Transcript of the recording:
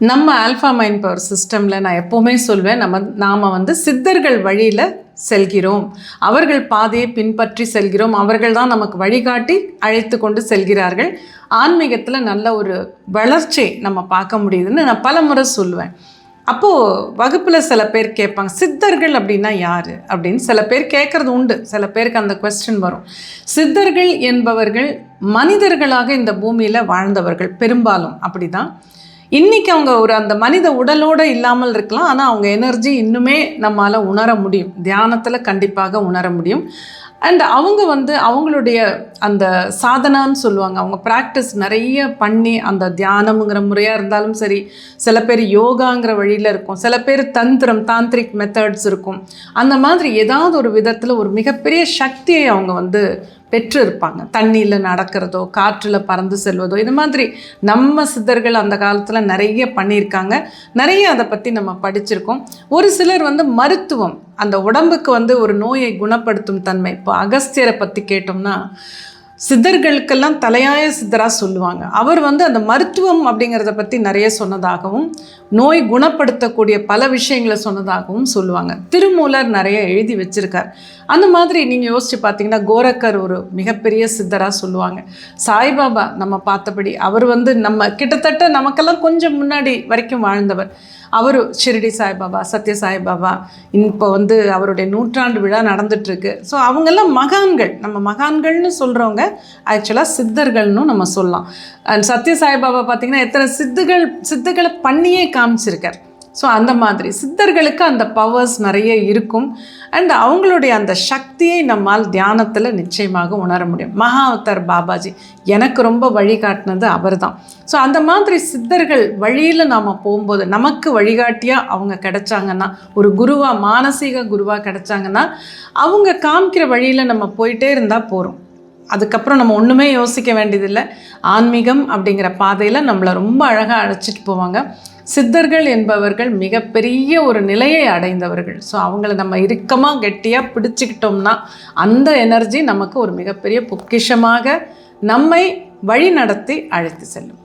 நம்ம alpha mind power சிஸ்டமில் நான் எப்போவுமே சொல்வேன் நம்ம நாம் வந்து சித்தர்கள் வழியில் செல்கிறோம். அவர்கள் பாதையை பின்பற்றி செல்கிறோம். அவர்கள் தான் நமக்கு வழிகாட்டி அழைத்து கொண்டு செல்கிறார்கள். ஆன்மீகத்தில் நல்ல ஒரு வளர்ச்சி நம்ம பார்க்க முடியுதுன்னு நான் பல முறை சொல்லுவேன் அப்போது வகுப்பில் சில பேர் கேட்பாங்க சித்தர்கள் அப்படின்னா யார்? அப்படின்னு சில பேர் கேட்குறது உண்டு. சில பேருக்கு அந்த கொஸ்டின் வரும். சித்தர்கள் என்பவர்கள் மனிதர்களாக இந்த பூமியில் வாழ்ந்தவர்கள் பெரும்பாலும் அப்படி தான் இன்றைக்கி அவங்க ஒரு அந்த மனித உடலோடு இல்லாமல் இருக்கலாம் ஆனால் அவங்க எனர்ஜி இன்னுமே நம்மால் உணர முடியும். தியானத்தில் கண்டிப்பாக உணர முடியும். அண்ட் அவங்க வந்து அவங்களுடைய அந்த சாதனான்னு சொல்லுவாங்க. அவங்க ப்ராக்டிஸ் நிறைய பண்ணி அந்த தியானம்ங்கிற முறையாக இருந்தாலும் சரி சில பேர் யோகாங்கிற வழியில் இருக்கும். சில பேர் தந்திரம் தாந்திரிக் மெத்தட்ஸ் இருக்கும். அந்த மாதிரி ஏதாவது ஒரு விதத்தில் ஒரு மிகப்பெரிய சக்தியை அவங்க வந்து பெற்று இருப்பாங்க தண்ணியில் நடக்கிறதோ காற்றில் பறந்து செல்வதோ இது மாதிரி நம்ம சித்தர்கள் அந்த காலத்தில் நிறைய பண்ணியிருக்காங்க. நிறைய அதை பற்றி நம்ம படிச்சிருக்கோம். ஒரு சிலர் வந்து மருத்துவம் அந்த உடம்புக்கு வந்து ஒரு நோயை குணப்படுத்தும் தன்மை இப்போ அகஸ்தியரை பற்றி கேட்டோம்னா சித்தர்களுக்கெல்லாம் தலையாய சித்தராக சொல்லுவாங்க. அவர் வந்து அந்த மருத்துவம் அப்படிங்கிறத பற்றி நிறைய சொன்னதாகவும் நோய் குணப்படுத்தக்கூடிய பல விஷயங்களை சொன்னதாகவும் சொல்லுவாங்க. திருமூலர் நிறைய எழுதி வச்சிருக்கார். அந்த மாதிரி நீங்கள் யோசித்து பார்த்தீங்கன்னா கோரக்கர் ஒரு மிகப்பெரிய சித்தராக சொல்லுவாங்க. சாய்பாபா நம்ம பார்த்தபடி அவர் வந்து நம்ம கிட்டத்தட்ட நமக்கெல்லாம் கொஞ்சம் முன்னாடி வரைக்கும் வாழ்ந்தவர். அவர் ஷிரடி சாய்பாபா சத்ய சாய்பாபா இப்போ வந்து அவருடைய நூற்றாண்டு விழா நடந்துட்டுருக்கு. ஸோ அவங்கெல்லாம் மகான்கள். நம்ம மகான்கள்னு சொல்கிறவங்க ஆக்சுவலாக சித்தர்கள்னு நம்ம சொல்லலாம். அண்ட் சத்ய சாய்பாபா பார்த்திங்கன்னா எத்தனை சித்துகள் சித்துக்களை பண்ணியே காமிச்சிருக்கார். ஸோ அந்த மாதிரி. சித்தர்களுக்கு அந்த பவர்ஸ் நிறைய இருக்கும். அண்ட் அவங்களுடைய அந்த சக்தியை நம்மால் தியானத்தில் நிச்சயமாக உணர முடியும். மகாவதர் பாபாஜி. எனக்கு ரொம்ப வழிகாட்டினது அவர் தான் ஸோ அந்த மாதிரி சித்தர்கள் வழியில் நாம் போகும்போது நமக்கு வழிகாட்டியாக அவங்க கிடைச்சாங்கன்னா ஒரு குருவாக மானசீக குருவாக கிடைச்சாங்கன்னா அவங்க காமிக்கிற வழியில் நம்ம போயிட்டே இருந்தால் போகிறோம் அதுக்கப்புறம் நம்ம ஒன்றுமே யோசிக்க வேண்டியதில்லை. ஆன்மீகம் அப்படிங்கிற பாதையில் நம்மளை ரொம்ப அழகாக அழைச்சிட்டு போவாங்க. சித்தர்கள் என்பவர்கள் மிகப்பெரிய ஒரு நிலையை அடைந்தவர்கள். ஸோ அவங்கள நம்ம இறுக்கமாக கெட்டியாக பிடிச்சிக்கிட்டோம்னா அந்த எனர்ஜி நமக்கு ஒரு மிகப்பெரிய பொக்கிஷமாக நம்மை வழி நடத்தி அழைத்து செல்லும்.